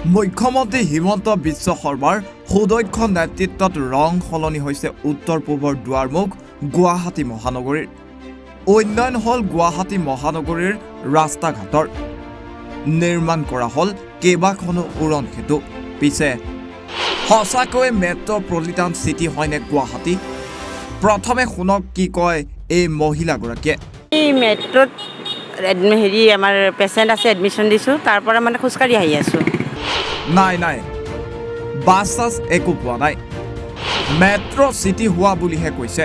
মুখ্যমন্ত্ৰী হিমন্ত বিশ্ব শৰ্মাৰ সুদক্ষ নেতৃত্বত ৰং সলনি হৈছে উত্তৰ পূবৰ দুৱাৰমুখ গুৱাহাটী মহানগৰীৰ। উন্নয়ন হ'ল গুৱাহাটী মহানগৰীৰ ৰাস্তা ঘাটৰ নিৰ্মাণ কৰা হ'ল কেইবাখনো উৰণ সেতু। পিছে, সঁচাকৈ মেট্ৰ' পলিটান চিটি হয়নে গুৱাহাটী? প্ৰথমে শুনক কি কয় এই মহিলাগৰাকীয়ে। এই মেট্ৰ'ত হেৰি আমাৰ পেচেণ্ট আছে, এডমিশ্যন দিছোঁ, তাৰ পৰা মানে খোজকাঢ়ি আহি আছোঁ। নাই নাই। বাছ চাছ একো পোৱা নাই। মেট্ৰ' চিটি হোৱা বুলিহে কৈছে।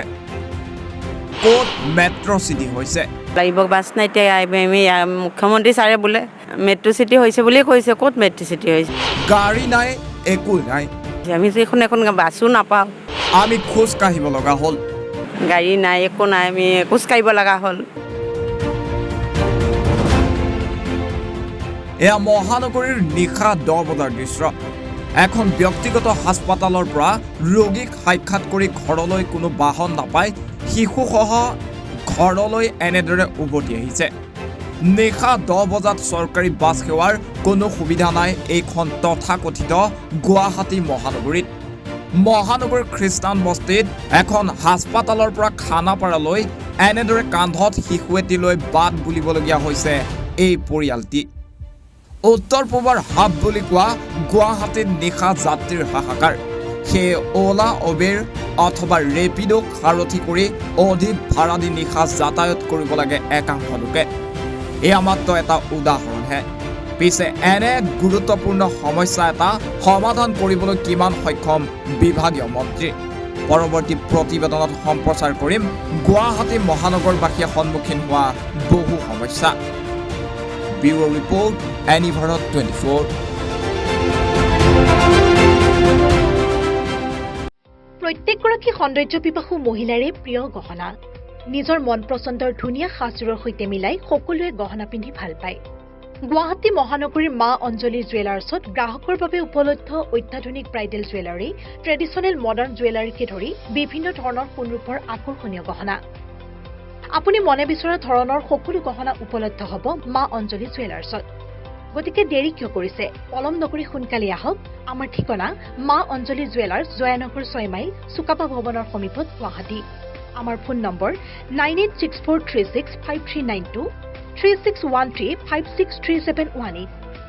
ক'ত মেট্ৰ' চিটি হৈছে? লাগিব বাছ নাই এতিয়া মুখ্যমন্ত্ৰী ছাৰে বোলে মেট্ৰ' চিটি হৈছে বুলিয়ে কৈছে। ক'ত মেট্ৰ' চিটি হৈছে? গাড়ী নাই একো নাই। আমি এখন এখন বাছো নাপাওঁ। আমি খোজ কাঢ়িব লগা হ'ল। গাড়ী নাই একো নাই আমি খোজকাঢ়িব লগা হ'ল। এয়া মহানগৰীৰ নিশা দহ বজাৰ দৃশ্য। এখন ব্যক্তিগত হাস্পাতালৰ পৰা ৰোগীক সাক্ষাৎ কৰি ঘৰলৈ কোনো বাহন নাপায় শিশুসহ ঘৰলৈ এনেদৰে উভতি আহিছে। নিশা দহ বজাত চৰকাৰী বাছ সেৱাৰ কোনো সুবিধা নাই এইখন তথাকথিত গুৱাহাটী মহানগৰীত। মহানগৰ খ্ৰীষ্টান বস্তিত এখন হাস্পাতালৰ পৰা খানাপাৰালৈ এনেদৰে কান্ধত শিশু এটি লৈ বাট বুলিবলগীয়া হৈছে এই পৰিয়ালটি। উত্তৰ পূবৰ হাব বুলি কোৱা গুৱাহাটীত নিশা যাত্ৰীৰ হাহাকাৰ। সেয়ে অ'লা অবেৰ অথবা ৰেপিডোক সাৰথি কৰি অধিক ভাড়া দি নিশা যাতায়াত কৰিব লাগে একাংশ লোকে। এয়া মাত্ৰ এটা উদাহৰণহে। পিছে এনে গুৰুত্বপূৰ্ণ সমস্যা এটা সমাধান কৰিবলৈ কিমান সক্ষম বিভাগীয় মন্ত্ৰী? পৰৱৰ্তী প্ৰতিবেদনত সম্প্ৰচাৰ কৰিম, গুৱাহাটী মহানগৰবাসীয়ে সন্মুখীন হোৱা বহু সমস্যা। Bureau' report any Bharat twenty four প্ৰত্যেকগৰাকী সৌন্দৰ্য পিপাসু মহিলাৰে প্ৰিয় গহনা। নিজৰ মন পচন্দৰ ধুনীয়া সাজযোৰৰ সৈতে মিলাই সকলোৱে গহনা পিন্ধি ভাল পায়। গুৱাহাটী মহানগৰীৰ মা অঞ্জলি জুৱেলাৰ্ছত গ্ৰাহকৰ বাবে উপলব্ধ অত্যাধুনিক ব্ৰাইডেল জুৱেলাৰী ট্ৰেডিশ্যনেল মডাৰ্ণ জুৱেলাৰীকে ধৰি বিভিন্ন ধৰণৰ সোণৰূপৰ আকৰ্ষণীয় গহনা। আপুনি মনে বিচৰা ধৰণৰ সকলো গহনা উপলব্ধ হ'ব মা অঞ্জলি জুৱেলাৰ্ছত। গতিকে দেৰি কিয় কৰিছে? পলম নকৰি সোনকালে আহক। আমাৰ ঠিকনা মা অঞ্জলি জুৱেলাৰ্ছ জয়ানগৰ ছয় মাইল চুকাপা ভৱনৰ সমীপত গুৱাহাটী। আমাৰ phone number nine eight six four three six five three nine two three six one three five six three seven one eight.